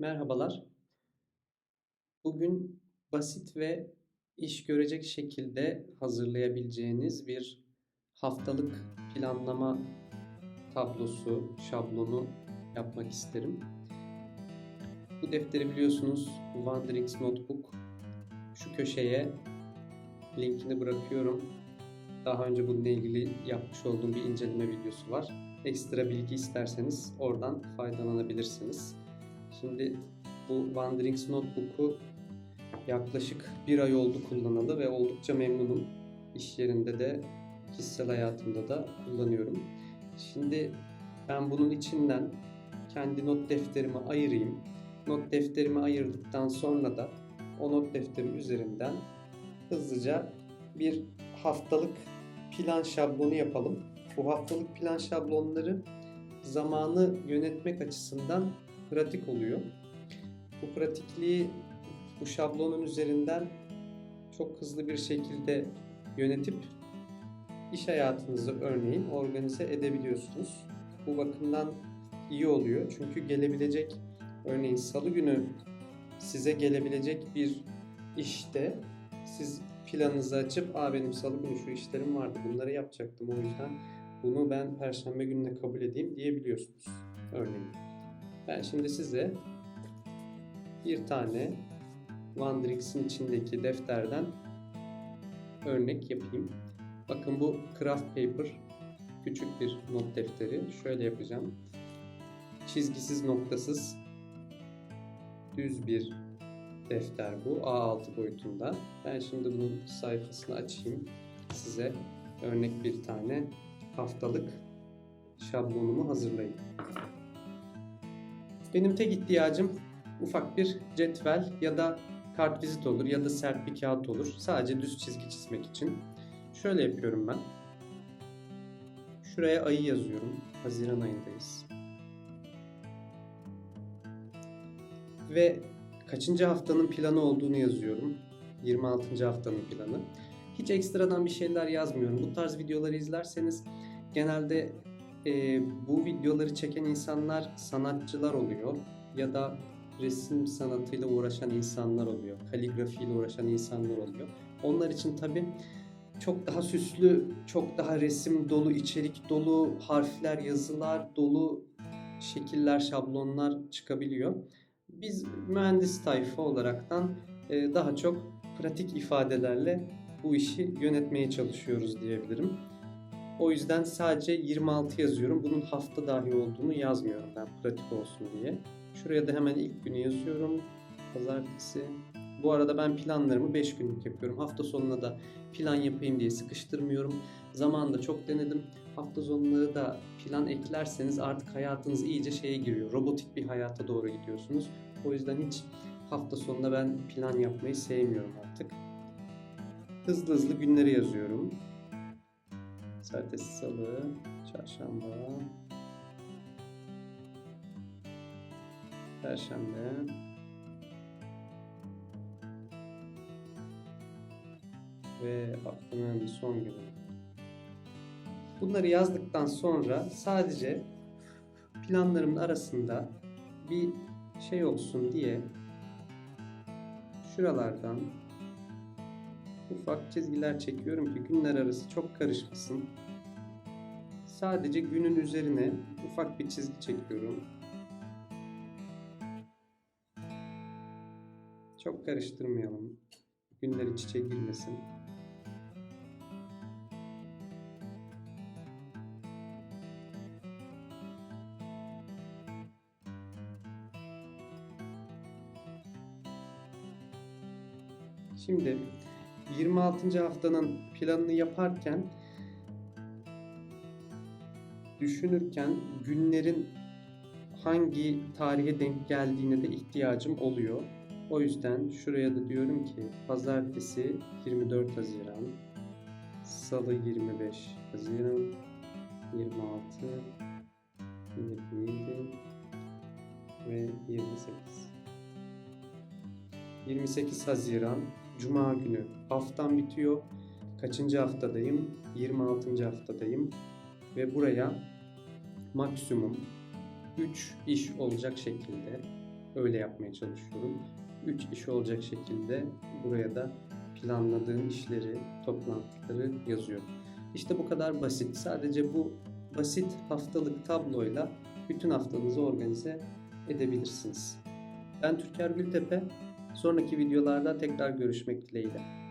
Merhabalar. Bugün basit ve iş görecek şekilde hazırlayabileceğiniz bir haftalık planlama tablosu, şablonu yapmak isterim. Bu defteri biliyorsunuz Wanderings Notebook. Şu köşeye linkini bırakıyorum. Daha önce bununla ilgili yapmış olduğum bir inceleme videosu var. Ekstra bilgi isterseniz oradan faydalanabilirsiniz. Şimdi bu Wanderings Notebook'u yaklaşık bir ay oldu kullanalı ve oldukça memnunum. İş yerinde de kişisel hayatımda da kullanıyorum. Şimdi ben bunun içinden kendi not defterimi ayırayım. Not defterimi ayırdıktan sonra da o not defteri üzerinden hızlıca bir haftalık plan şablonu yapalım. Bu haftalık plan şablonları zamanı yönetmek açısından pratik oluyor. Bu pratikliği bu şablonun üzerinden çok hızlı bir şekilde yönetip iş hayatınızı örneğin organize edebiliyorsunuz. Bu bakımdan iyi oluyor. Çünkü gelebilecek örneğin salı günü size gelebilecek bir işte siz planınızı açıp Aa benim salı günü şu işlerim vardı bunları yapacaktım o yüzden bunu ben perşembe gününe kabul edeyim diyebiliyorsunuz örneğin. Ben şimdi size bir tane Wandrix'in içindeki defterden örnek yapayım. Bakın bu craft paper küçük bir not defteri. Şöyle yapacağım. Çizgisiz noktasız düz bir defter bu. A6 boyutunda. Ben şimdi bunun sayfasını açayım. Size örnek bir tane haftalık şablonumu hazırlayayım. Benim tek ihtiyacım ufak bir cetvel ya da kartvizit olur ya da sert bir kağıt olur. Sadece düz çizgi çizmek için. Şöyle yapıyorum ben. Şuraya ayı yazıyorum. Haziran ayındayız. Ve kaçıncı haftanın planı olduğunu yazıyorum. 26. haftanın planı. Hiç ekstradan bir şeyler yazmıyorum. Bu tarz videoları izlerseniz genelde e, bu videoları çeken insanlar sanatçılar oluyor ya da resim sanatıyla uğraşan insanlar oluyor, kaligrafiyle uğraşan insanlar oluyor. Onlar için tabii çok daha süslü, çok daha resim dolu, içerik dolu, harfler, yazılar dolu şekiller, şablonlar çıkabiliyor. Biz mühendis tayfa olaraktan e, daha çok pratik ifadelerle bu işi yönetmeye çalışıyoruz diyebilirim. O yüzden sadece 26 yazıyorum. Bunun hafta dahi olduğunu yazmıyorum ben pratik olsun diye. Şuraya da hemen ilk günü yazıyorum. Pazartesi. Bu arada ben planlarımı 5 günlük yapıyorum. Hafta sonuna da plan yapayım diye sıkıştırmıyorum. Zamanında çok denedim. Hafta sonları da plan eklerseniz artık hayatınız iyice şeye giriyor. Robotik bir hayata doğru gidiyorsunuz. O yüzden hiç hafta sonunda ben plan yapmayı sevmiyorum artık. Hızlı hızlı günleri yazıyorum. Pazartesi, salı, çarşamba, perşembe, ve haftanın son günü. Bunları yazdıktan sonra sadece planlarımın arasında bir şey olsun diye şuralardan ufak çizgiler çekiyorum ki günler arası çok karışmasın. Sadece günün üzerine ufak bir çizgi çekiyorum. Çok karıştırmayalım. Günler iç içe girmesin. Şimdi 26. haftanın planını yaparken düşünürken günlerin hangi tarihe denk geldiğine de ihtiyacım oluyor. O yüzden şuraya da diyorum ki pazartesi 24 Haziran, salı 25 Haziran, 26, 27 ve 28. 28 Haziran Cuma günü haftam bitiyor. Kaçıncı haftadayım? 26. haftadayım. Ve buraya maksimum 3 iş olacak şekilde öyle yapmaya çalışıyorum. 3 iş olacak şekilde buraya da planladığım işleri, toplantıları yazıyorum. İşte bu kadar basit. Sadece bu basit haftalık tabloyla bütün haftanızı organize edebilirsiniz. Ben Türker Gültepe. Sonraki videolarda tekrar görüşmek dileğiyle.